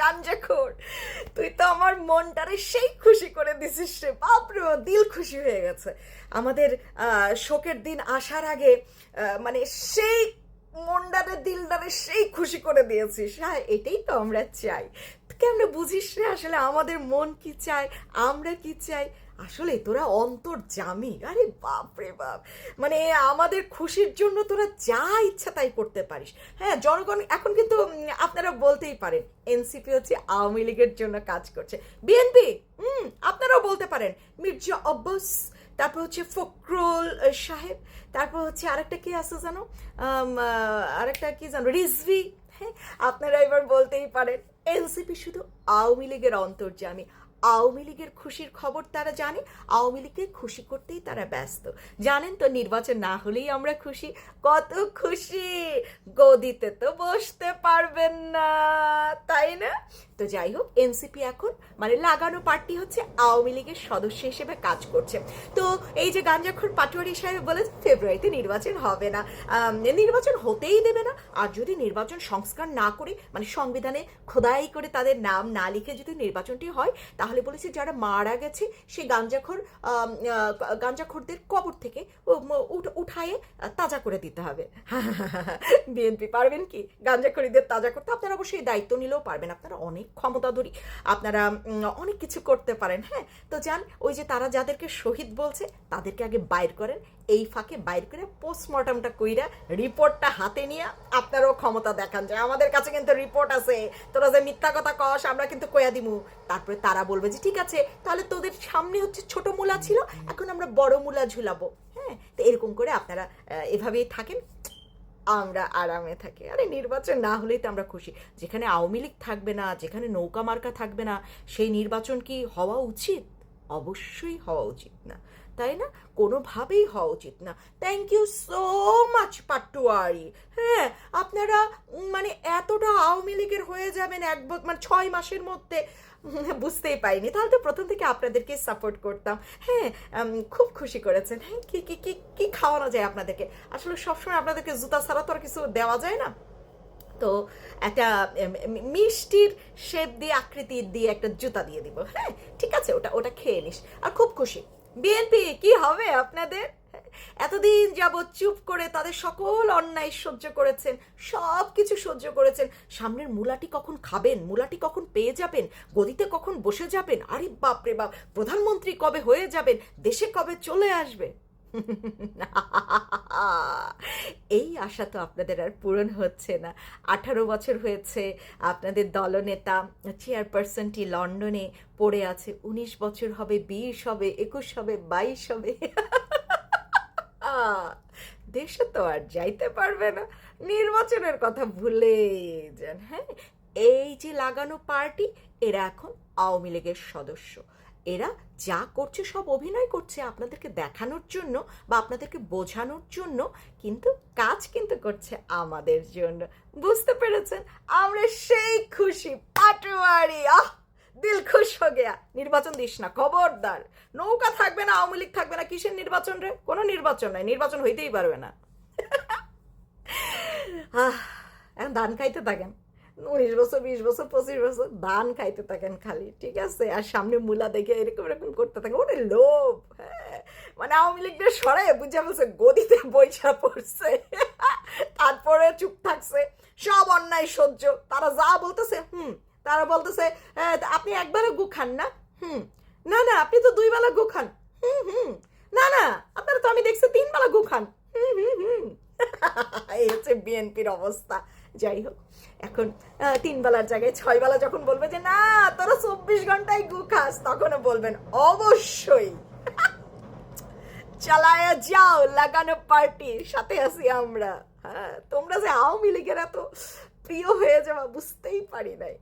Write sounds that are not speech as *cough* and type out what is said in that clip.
গাঞ্জাখোর তুই তো আমার মনটারে সেই খুশি করে দিছিস রে। বাপরে বাপ, দিল খুশি হয়ে গেছে। আমাদের শোকের দিন আসার আগে মানে সেই মন্ডারে দিলদারে সেই খুশি করে দিয়েছিস। হ্যাঁ এটাই তো আমরা চাই। কেমন বুঝিস রে আসলে আমাদের মন কি চায়? আমরা কি চাই? আসলে তোরা অন্তর জামি আরে বাপ রে বাপ। মানে আমাদের খুশির জন্য তোরা যা ইচ্ছা তাই করতে পারিস। হ্যাঁ জনগণ এখন কিন্তু আপনারা বলতেই পারেন এনসিপি হচ্ছে আওয়ামী লীগের জন্য কাজ করছে। বিএনপি হুম আপনারাও বলতে পারেন, মির্জা আব্বাস তারপর হচ্ছে ফখরুল আহ, সাহেব তারপর হচ্ছে আরেকটা কি আছে জানো? আরেকটা কি জানো? রিজভি। হ্যাঁ আপনারা এবার বলতেই পারেন এনসিপি শুধু আওয়ামী লীগের অন্তর্জামী আওয়ামী লীগের খুশির খবর তারা জানে আওয়ামী লীগকে খুশি করতেই তারা ব্যস্ত। জানেন তো নির্বাচন না হলেই আমরা খুশি। কত খুশি! গদিতে তো বসতে পারবেন না তাই না? তো যাই হোক, এনসিপি এখন মানে লাগানো পার্টি হচ্ছে আওয়ামী লীগের সদস্য হিসেবে কাজ করছে। তো এই যে গাঞ্জাখর পাটোয়ারি সাহেব বলে ফেব্রুয়ারিতে নির্বাচন হবে না। নির্বাচন হতেই দেবে না। আর যদি নির্বাচন সংস্কার না করে মানে সংবিধানে খোদাই করে তাদের নাম না লিখে যদি নির্বাচনটি হয়, তাহলে বলেছে যারা মারা গেছে, সেই গাঞ্জাখর গাঞ্জাখোরদের কবর থেকে উঠায়ে তাজা করে দিতে হবে। *laughs* বিএনপি পারবেন কি? গাঞ্জাখড়িদের তাজা করতে আপনারা অবশ্যই দায়িত্ব নিলেও পারবেন। আপনারা অনেক ক্ষমতাধরী। আপনারা অনেক কিছু করতে পারেন হ্যাঁ? তো যান, ওই যে তারা যাদেরকে শহীদ বলছে, তাদেরকে আগে বাইর করেন। এই ফাঁকে বাইর করে পোস্টমর্টমটা কইরা রিপোর্টটা হাতে নিয়ে আপনারও ক্ষমতা দেখান। যায় আমাদের কাছে কিন্তু রিপোর্ট আছে। তোরা যে মিথ্যা কথা কস, আমরা কিন্তু কয়া দিমু। তারপরে তারা বলবে যে, ঠিক আছে, তাহলে তোদের সামনে হচ্ছে ছোট মূলা ছিল, এখন আমরা বড় মূলা ঝুলাবো। হ্যাঁ? তো এরকম করে আপনারা এভাবেই থাকেন। আমরা আরামে থাকি। আরে, নির্বাচন না হলেই তো আমরা খুশি। যেখানে আওয়ামী লীগ থাকবে না, যেখানে নৌকা মার্কা থাকবে না, সেই নির্বাচন কি হওয়া উচিত? অবশ্যই হওয়া উচিত না। তাই না? কোনোভাবেই হওয়া উচিত না। Thank you so much Patwari হ্যাঁ আপনারা মানে এতটা আওয়ামী লীগের হয়ে যাবেন এক মানে ছয় মাসের মধ্যে, বুঝতেই পাইনি তাহলে তো প্রথম থেকে আপনাদেরকে সাপোর্ট করতাম। হ্যাঁ খুব খুশি করেছেন। হ্যাঁ কি কি কি কি খাওয়ানো যায় আপনাদেরকে? আসলে সবসময় আপনাদেরকে জুতা ছাড়া তো আর কিছু দেওয়া যায় না। তো একটা মিষ্টির শেপ দিয়ে আকৃতি দিয়ে একটা জুতা দিয়ে দিব। হ্যাঁ ঠিক আছে, ওটা ওটা খেয়ে নিস। আর খুব খুশি। বিএনপি, কি হবে আপনাদের? এতদিন যাবৎ চুপ করে তাদের সকল অন্যায় সহ্য করেছেন সব কিছু সহ্য করেছেন। সামনের মূলাটি কখন খাবেন? মূলাটি কখন পেয়ে যাবেন? গদিতে কখন বসে যাবেন? আরে বাপরে বাপ, প্রধানমন্ত্রী কবে হয়ে যাবেন? দেশে কবে চলে আসবে? *laughs* এই আশা তো আপনাদের আর পূরণ হচ্ছে না। আঠারো বছর হয়েছে, আপনাদের দলনেতা, চেয়ারপারসনটি লন্ডনে পড়ে আছে। উনিশ বছর হবে, বিশ হবে, একুশ হবে, বাইশ হবে। *laughs* দেশে তো আর যাইতে পারবে না। নির্বাচনের কথা ভুলে যান হ্যাঁ? এই যে লাগানো পার্টি, এরা এখন আওয়ামী লীগের সদস্য। এরা যা করছে, সব অভিনয় করছে আপনাদেরকে দেখানোর জন্য বা আপনাদেরকে বোঝানোর জন্য, কিন্তু কাজ কিন্তু করছে আমাদের জন্য। বুঝতে পেরেছেন? আমরা সেই খুশি। পাটোয়ারি, আহ! দিল খুশ হয়ে গেয়া। নির্বাচন দিস না, খবরদার। নৌকা থাকবে না, আওয়ামী লীগ থাকবে না, কিসের নির্বাচন রে? কোনো নির্বাচন নাই, নির্বাচন হইতেই পারবে না। আহ, এখন ধান খাইতে থাকেন। উনিশ বছর বিশ বছর পঁচিশ বছর ধান খাইতে থাকেন খালি ঠিক আছে? আর সামনে মূলা দেখে এরকম এরকম করতে থাকেন। ওরে লোভ হ্যাঁ? মানে আওয়ামী লীগদের সরে বুঝা বলছে গদিতে বৈশা পড়ছে। তারপরে চুপ থাকছে সব অন্যায় সহ্য। তারা যা বলতেছে হুম তারা বলতেছে "হ্যাঁ, আপনি একবারে গু খান না হুম না না আপনি তো দুই বেলা গু খান হুম হুম না না আপনারা তো আমি দেখছি তিন বেলা গু খান হুম হুম হুম। *laughs* এই হচ্ছে বিএনপির অবস্থা। যাই হোক এখন তিন বেলার জায়গায় ছয় বেলা যখন বলবে যে, না, তোরা চব্বিশ ঘন্টায় গু খাস, তখনও বলবেন, অবশ্যই। *laughs* চালায়া যাও, লাগানো পার্টি সাথে আছি আমরা। হ্যাঁ তোমরা যে আওয়ামী লীগের তো প্রিয় হয়ে যাওয়া বুঝতেই পারি নাই।